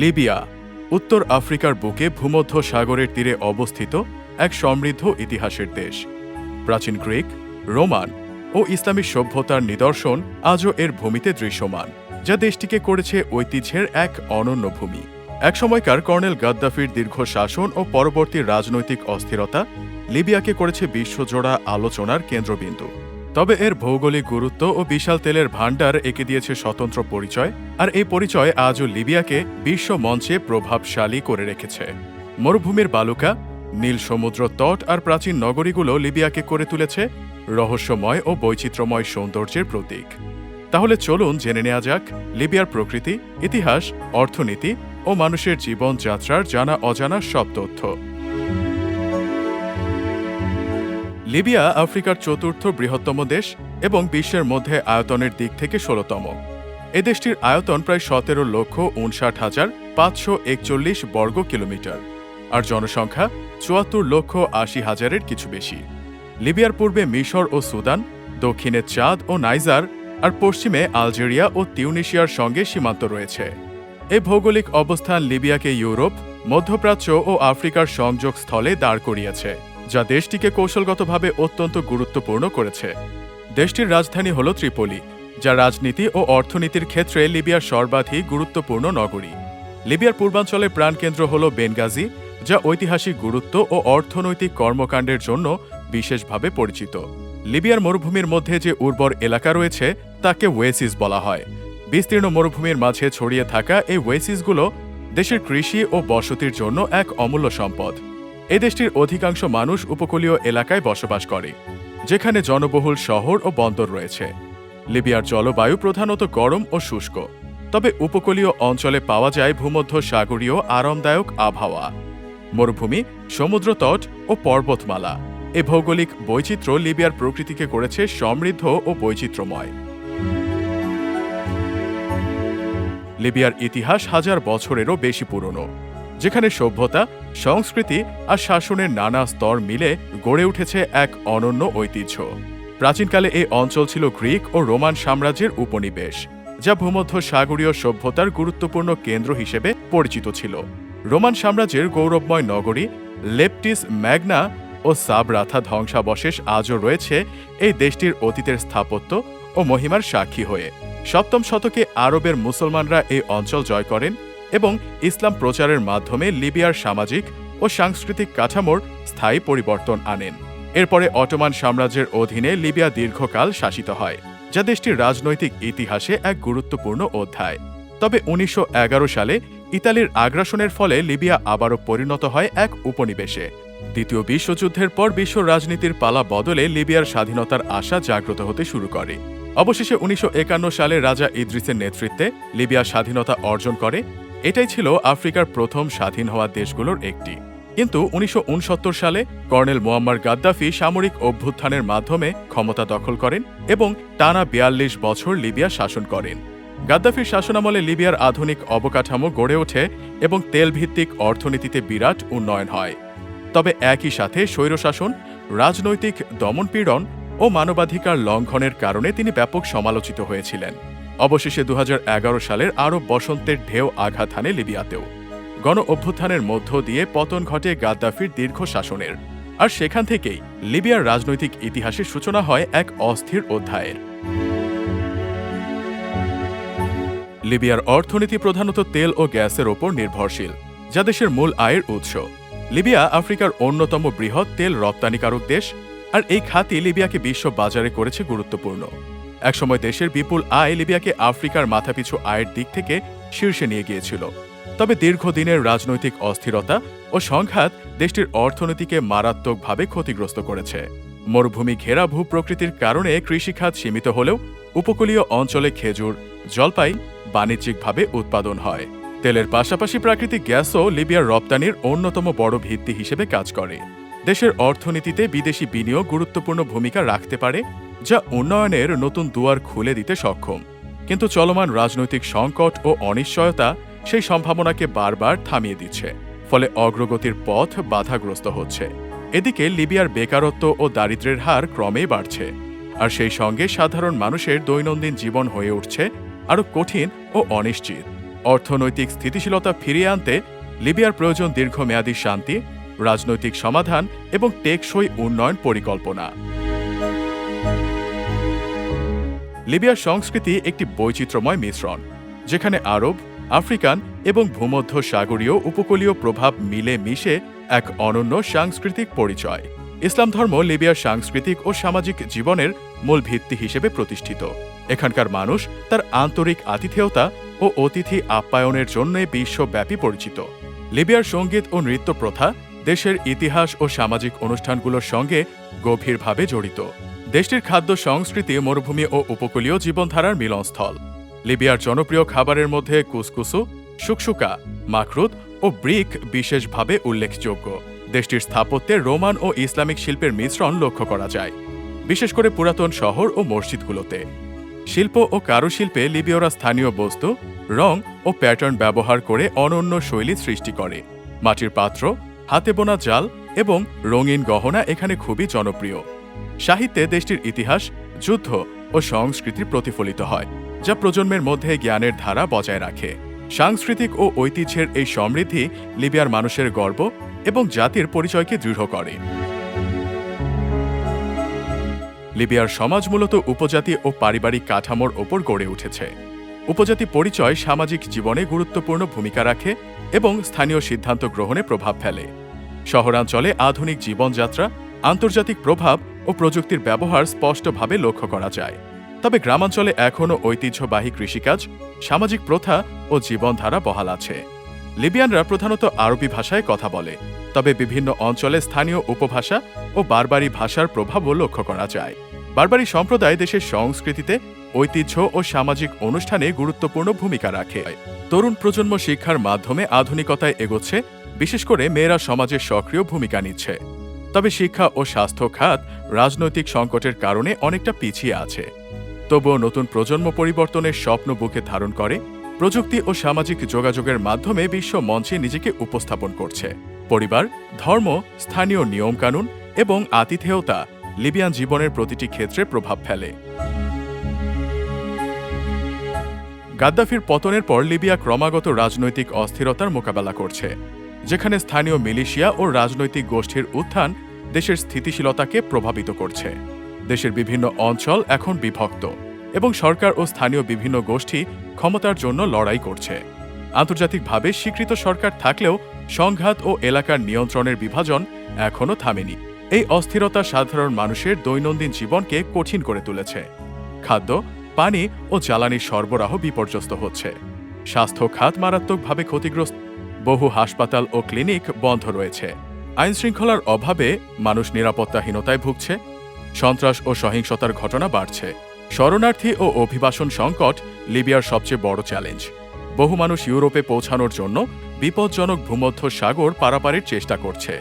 Libya, উত্তর আফ্রিকার বুকে ভূমধ্য সাগরের তীরে অবস্থিত এক সমৃদ্ধ ইতিহাসের দেশ। প্রাচীন গ্রিক, রোমান ও ইসলামী সভ্যতার নিদর্শন আজও এর ভূমিতে দৃশ্যমান, যা দেশটিকে করেছে ঐতিহ্যের এক অনন্য ভূমি। একসময়কার কর্নেল গাদ্দাফির দীর্ঘ শাসন ও পরবর্তী রাজনৈতিক অস্থিরতা লিবিয়াকে করেছে বিশ্বজোড়া আলোচনার কেন্দ্রবিন্দু। তবে এর ভৌগোলিক গুরুত্ব ও বিশাল তেলের ভাণ্ডার একে দিয়েছে স্বতন্ত্র পরিচয়, আর এই পরিচয় আজও লিবিয়াকে বিশ্ব মঞ্চে প্রভাবশালী করে রেখেছে। মরুভূমির বালুকা, নীল সমুদ্র তট আর প্রাচীন নগরীগুলো লিবিয়াকে করে তুলেছে রহস্যময় ও বৈচিত্র্যময় সৌন্দর্যের প্রতীক। তাহলে চলুন জেনে নেওয়া যাক লিবিয়ার প্রকৃতি, ইতিহাস, অর্থনীতি ও মানুষের জীবনযাত্রার জানা অজানা সব তথ্য। লিবিয়া আফ্রিকার চতুর্থ বৃহত্তম দেশ এবং বিশ্বের মধ্যে আয়তনের দিক থেকে ষোলতম। এ দেশটির আয়তন প্রায় সতেরো লক্ষ উনষাট হাজার পাঁচশো একচল্লিশ বর্গ কিলোমিটার আর জনসংখ্যা চুয়াত্তর লক্ষ আশি হাজারের কিছু বেশি। লিবিয়ার পূর্বে মিশর ও সুদান, দক্ষিণে চাঁদ ও নাইজার আর পশ্চিমে আলজেরিয়া ও তিউনিশিয়ার সঙ্গে সীমান্ত রয়েছে। এই ভৌগোলিক অবস্থান লিবিয়াকে ইউরোপ, মধ্যপ্রাচ্য ও আফ্রিকার সংযোগ স্থলে দাঁড় করিয়েছে। যা দেশটিকে কৌশলগতভাবে অত্যন্ত গুরুত্বপূর্ণ করেছে। দেশটির রাজধানী হল ত্রিপলি, যা রাজনীতি ও অর্থনীতির ক্ষেত্রে লিবিয়ার সর্বাধিক গুরুত্বপূর্ণ নগরী। লিবিয়ার পূর্বাঞ্চলের প্রাণকেন্দ্র হল বেনগাজি, যা ঐতিহাসিক গুরুত্ব ও অর্থনৈতিক কর্মকাণ্ডের জন্য বিশেষভাবে পরিচিত। লিবিয়ার মরুভূমির মধ্যে যে উর্বর এলাকা রয়েছে, তাকে ওয়েসিস বলা হয়। বিস্তীর্ণ মরুভূমির মাঝে ছড়িয়ে থাকা এই ওয়েসিসগুলো দেশের কৃষি ও বসতির জন্য এক অমূল্য সম্পদ। এ দেশটির অধিকাংশ মানুষ উপকূলীয় এলাকায় বসবাস করে, যেখানে জনবহুল শহর ও বন্দর রয়েছে। লিবিয়ার জলবায়ু প্রধানত গরম ও শুষ্ক, তবে উপকূলীয় অঞ্চলে পাওয়া যায় ভূমধ্য সাগরীয় আরামদায়ক আবহাওয়া। মরুভূমি সমুদ্রতট ও পর্বতমালা এ ভৌগোলিক বৈচিত্র্য লিবিয়ার প্রকৃতিকে করেছে সমৃদ্ধ ও বৈচিত্র্যময়। লিবিয়ার ইতিহাস হাজার বছরেরও বেশি পুরনো। যেখানে সভ্যতা, সংস্কৃতি আর শাসনের নানা স্তর মিলে গড়ে উঠেছে এক অনন্য ঐতিহ্য। প্রাচীনকালে এই অঞ্চল ছিল গ্রিক ও রোমান সাম্রাজ্যের উপনিবেশ, যা ভূমধ্য সাগরীয় সভ্যতার গুরুত্বপূর্ণ কেন্দ্র হিসেবে পরিচিত ছিল। রোমান সাম্রাজ্যের গৌরবময় নগরী লেপটিস ম্যাগনা ও সাবরাথা ধ্বংসাবশেষ আজও রয়েছে এই দেশটির অতীতের স্থাপত্য ও মহিমার সাক্ষী হয়ে। সপ্তম শতকে আরবের মুসলমানরা এই অঞ্চল জয় করেন এবং ইসলাম প্রচারের মাধ্যমে লিবিয়ার সামাজিক ও সাংস্কৃতিক কাঠামোর স্থায়ী পরিবর্তন আনেন। এরপরে অটোমান সাম্রাজ্যের অধীনে লিবিয়া দীর্ঘকাল শাসিত হয়, যা দেশটির রাজনৈতিক ইতিহাসে এক গুরুত্বপূর্ণ অধ্যায়। তবে উনিশশো এগারো সালে ইতালির আগ্রাসনের ফলে লিবিয়া আবারও পরিণত হয় এক উপনিবেশে। দ্বিতীয় বিশ্বযুদ্ধের পর বিশ্ব রাজনীতির পালা বদলে লিবিয়ার স্বাধীনতার আশা জাগ্রত হতে শুরু করে। অবশেষে উনিশশো একান্ন সালে রাজা ইদ্রিসের নেতৃত্বে লিবিয়া স্বাধীনতা অর্জন করে এটাই ছিল আফ্রিকার প্রথম স্বাধীন হওয়া দেশগুলোর একটি। কিন্তু উনিশশো উনসত্তর সালে কর্নেল মোয়াম্মার গাদ্দাফি সামরিক অভ্যুত্থানের মাধ্যমে ক্ষমতা দখল করেন এবং টানা বিয়াল্লিশ বছর লিবিয়া শাসন করেন। গাদ্দাফির শাসনামলে লিবিয়ার আধুনিক অবকাঠামো গড়ে ওঠে এবং তেলভিত্তিক অর্থনীতিতে বিরাট উন্নয়ন হয়। তবে একই সাথে স্বৈরশাসন, রাজনৈতিক দমনপীড়ন ও মানবাধিকার লঙ্ঘনের কারণে তিনি ব্যাপক সমালোচিত হয়েছিলেন। অবশেষে দু হাজার এগারো সালের আরব বসন্তের ঢেউ আঘাত হানে লিবিয়াতেও। গণ অভ্যুত্থানের মধ্য দিয়ে পতন ঘটে গাদ্দাফির দীর্ঘ শাসনের। আর সেখান থেকেই লিবিয়ার রাজনৈতিক ইতিহাসের সূচনা হয় এক অস্থির অধ্যায়ের। লিবিয়ার অর্থনীতি প্রধানত তেল ও গ্যাসের ওপর নির্ভরশীল, যা দেশের মূল আয়ের উৎস। লিবিয়া আফ্রিকার অন্যতম বৃহৎ তেল রপ্তানিকারক দেশ, আর এই খাতি লিবিয়াকে বিশ্ব বাজারে করেছে গুরুত্বপূর্ণ। একসময় দেশের বিপুল আয় লিবিয়াকে আফ্রিকার মাথাপিছু আয়ের দিক থেকে শীর্ষে নিয়ে গিয়েছিল। তবে দীর্ঘদিনের রাজনৈতিক অস্থিরতা ও সংঘাত দেশটির অর্থনীতিকে মারাত্মকভাবে ক্ষতিগ্রস্ত করেছে। মরুভূমি ঘেরা ভূপ্রকৃতির কারণে কৃষিখাত সীমিত হলেও উপকূলীয় অঞ্চলে খেজুর, জলপাই বাণিজ্যিকভাবে উৎপাদন হয়। তেলের পাশাপাশি প্রাকৃতিক গ্যাসও লিবিয়ার রপ্তানির অন্যতম বড় ভিত্তি হিসেবে কাজ করে। দেশের অর্থনীতিতে বিদেশি বিনিয়োগ গুরুত্বপূর্ণ ভূমিকা রাখতে পারে যা উন্নয়নের নতুন দুয়ার খুলে দিতে সক্ষম। কিন্তু চলমান রাজনৈতিক সংকট ও অনিশ্চয়তা সেই সম্ভাবনাকে বারবার থামিয়ে দিচ্ছে, ফলে অগ্রগতির পথ বাধাগ্রস্ত হচ্ছে। এদিকে লিবিয়ার বেকারত্ব ও দারিদ্র্যের হার ক্রমেই বাড়ছে, আর সেই সঙ্গে সাধারণ মানুষের দৈনন্দিন জীবন হয়ে উঠছে আরও কঠিন ও অনিশ্চিত। অর্থনৈতিক স্থিতিশীলতা ফিরিয়ে আনতে লিবিয়ার প্রয়োজন দীর্ঘমেয়াদী শান্তি, রাজনৈতিক সমাধান এবং টেকসই উন্নয়ন পরিকল্পনা। লিবিয়ার সংস্কৃতি একটি বৈচিত্র্যময় মিশ্রণ, যেখানে আরব, আফ্রিকান এবং ভূমধ্য সাগরীয় উপকূলীয় প্রভাব মিলে মিশে এক অনন্য সাংস্কৃতিক পরিচয়। ইসলাম ধর্ম লিবিয়ার সাংস্কৃতিক ও সামাজিক জীবনের মূল ভিত্তি হিসেবে প্রতিষ্ঠিত। এখানকার মানুষ তার আন্তরিক আতিথেয়তা ও অতিথি আপ্যায়নের জন্য বিশ্বব্যাপী পরিচিত। লিবিয়ার সংগীত ও নৃত্য প্রথা দেশের ইতিহাস ও সামাজিক অনুষ্ঠানগুলোর সঙ্গে গভীরভাবে জড়িত। দেশটির খাদ্য সংস্কৃতি, মরুভূমি ও উপকূলীয় জীবনধারার মিলনস্থল। লিবিয়ার জনপ্রিয় খাবারের মধ্যে কুসকুসু, শুকশুকা মাখরুদ ও ব্রিক বিশেষভাবে উল্লেখযোগ্য। দেশটির স্থাপত্যে রোমান ও ইসলামিক শিল্পের মিশ্রণ লক্ষ্য করা যায়, বিশেষ করে পুরাতন শহর ও মসজিদগুলোতে। শিল্প ও কারুশিল্পে লিবীয়রা স্থানীয় বস্তু, রং ও প্যাটার্ন ব্যবহার করে অনন্য শৈলী সৃষ্টি করে। মাটির পাত্র, হাতে বোনা জাল এবং রঙিন গহনা এখানে খুবই জনপ্রিয়। সাহিত্যে দেশটির ইতিহাস, যুদ্ধ ও সংস্কৃতি প্রতিফলিত হয়, যা প্রজন্মের মধ্যে জ্ঞানের ধারা বজায় রাখে। সাংস্কৃতিক ও ঐতিহ্যের এই সমৃদ্ধি লিবিয়ার মানুষের গর্ব এবং জাতির পরিচয়কে দৃঢ় করে। লিবিয়ার সমাজ মূলত উপজাতি ও পারিবারিক কাঠামোর ওপর গড়ে উঠেছে। উপজাতি পরিচয় সামাজিক জীবনে গুরুত্বপূর্ণ ভূমিকা রাখে এবং স্থানীয় সিদ্ধান্ত গ্রহণে প্রভাব ফেলে। শহরাঞ্চলে আধুনিক জীবনযাত্রা, আন্তর্জাতিক প্রভাব ও প্রযুক্তির ব্যবহার স্পষ্টভাবে লক্ষ্য করা যায়। তবে গ্রামাঞ্চলে এখনও ঐতিহ্যবাহী কৃষিকাজ, সামাজিক প্রথা ও জীবনধারা বহাল আছে। লিবিয়ানরা প্রধানত আরবি ভাষায় কথা বলে, তবে বিভিন্ন অঞ্চলে স্থানীয় উপভাষা ও বারবারি ভাষার প্রভাবও লক্ষ্য করা যায়। বারবারি সম্প্রদায় দেশের সংস্কৃতিতে ঐতিহ্য ও সামাজিক অনুষ্ঠানে গুরুত্বপূর্ণ ভূমিকা রাখে। তরুণ প্রজন্ম শিক্ষার মাধ্যমে আধুনিকতায় এগোচ্ছে, বিশেষ করে মেয়েরা সমাজে সক্রিয় ভূমিকা নিচ্ছে। তবে শিক্ষা ও স্বাস্থ্য খাত রাজনৈতিক সংকটের কারণে অনেকটা পিছিয়ে আছে। তবুও নতুন প্রজন্ম পরিবর্তনের স্বপ্ন বুকে ধারণ করে, প্রযুক্তি ও সামাজিক যোগাযোগের মাধ্যমে বিশ্ব মঞ্চে নিজেকে উপস্থাপন করছে। পরিবার, ধর্ম, স্থানীয় নিয়মকানুন এবং আতিথেয়তা লিবিয়ান জীবনের প্রতিটি ক্ষেত্রে প্রভাব ফেলে। গাদ্দাফির পতনের পর লিবিয়া ক্রমাগত রাজনৈতিক অস্থিরতার মোকাবেলা করছে। যেখানে স্থানীয় মিলিশিয়া ও রাজনৈতিক গোষ্ঠীর উত্থান দেশের স্থিতিশীলতাকে প্রভাবিত করছে। দেশের বিভিন্ন অঞ্চল এখন বিভক্ত এবং সরকার ও স্থানীয় বিভিন্ন গোষ্ঠী ক্ষমতার জন্য লড়াই করছে। আন্তর্জাতিকভাবে স্বীকৃত সরকার থাকলেও সংঘাত ও এলাকার নিয়ন্ত্রণের বিভাজন এখনও থামেনি। এই অস্থিরতা সাধারণ মানুষের দৈনন্দিন জীবনকে কঠিন করে তুলেছে। খাদ্য, পানি ও জ্বালানি সরবরাহ বিপর্যস্ত হচ্ছে। স্বাস্থ্য খাত মারাত্মকভাবে ক্ষতিগ্রস্ত বহু হাসপাতাল ও ক্লিনিক বন্ধ রয়েছে। আইনশৃঙ্খলার অভাবে মানুষ নিরাপত্তাহীনতায় ভুগছে। সন্ত্রাস ও সহিংসতার ঘটনা বাড়ছে। শরণার্থী ও অভিবাসন সংকট লিবিয়ার সবচেয়ে বড় চ্যালেঞ্জ। বহু মানুষ ইউরোপে পৌঁছানোর জন্য বিপজ্জনক ভূমধ্য সাগর পারাপারের চেষ্টা করছে।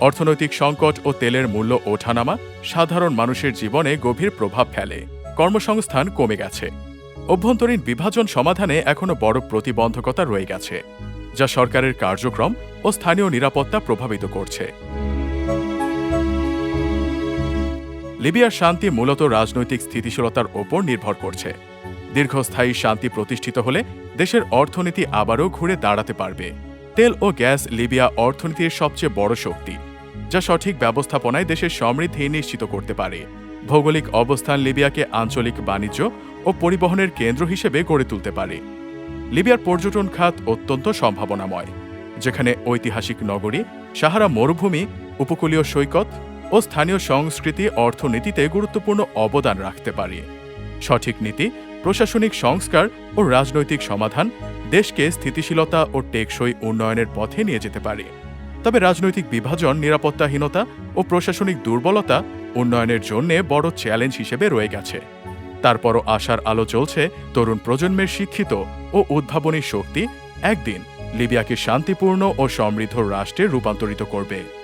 অর্থনৈতিক সংকট ও তেলের মূল্য ওঠানামা সাধারণ মানুষের জীবনে গভীর প্রভাব ফেলে। কর্মসংস্থান কমে গেছে। অভ্যন্তরীণ বিভাজন সমাধানে এখনও বড় প্রতিবন্ধকতা রয়ে গেছে। যা সরকারের কার্যক্রম ও স্থানীয় নিরাপত্তা প্রভাবিত করছে। লিবিয়ার শান্তি মূলত রাজনৈতিক স্থিতিশীলতার ওপর নির্ভর করছে। দীর্ঘস্থায়ী শান্তি প্রতিষ্ঠিত হলে দেশের অর্থনীতি আবারও ঘুরে দাঁড়াতে পারবে। তেল ও গ্যাস লিবিয়া অর্থনীতির সবচেয়ে বড় শক্তি, যা সঠিক ব্যবস্থাপনায় দেশের সমৃদ্ধি নিশ্চিত করতে পারে। ভৌগোলিক অবস্থান লিবিয়াকে আঞ্চলিক বাণিজ্য ও পরিবহনের কেন্দ্র হিসেবে গড়ে তুলতে পারে। লিবিয়ার পর্যটন খাত অত্যন্ত সম্ভাবনাময়, যেখানে ঐতিহাসিক নগরী, সাহারা মরুভূমি, উপকূলীয় সৈকত ও স্থানীয় সংস্কৃতি অর্থনীতিতে গুরুত্বপূর্ণ অবদান রাখতে পারে। সঠিক নীতি, প্রশাসনিক সংস্কার ও রাজনৈতিক সমাধান দেশকে স্থিতিশীলতা ও টেকসই উন্নয়নের পথে নিয়ে যেতে পারে। তবে রাজনৈতিক বিভাজন, নিরাপত্তাহীনতা ও প্রশাসনিক দুর্বলতা উন্নয়নের জন্য বড় চ্যালেঞ্জ হিসেবে রয়ে গেছে। তারপরও আশার আলো চলছে তরুণ প্রজন্মের শিক্ষিত ও উদ্ভাবনী শক্তি একদিন লিবিয়াকে শান্তিপূর্ণ ও সমৃদ্ধ রাষ্ট্রে রূপান্তরিত করবে।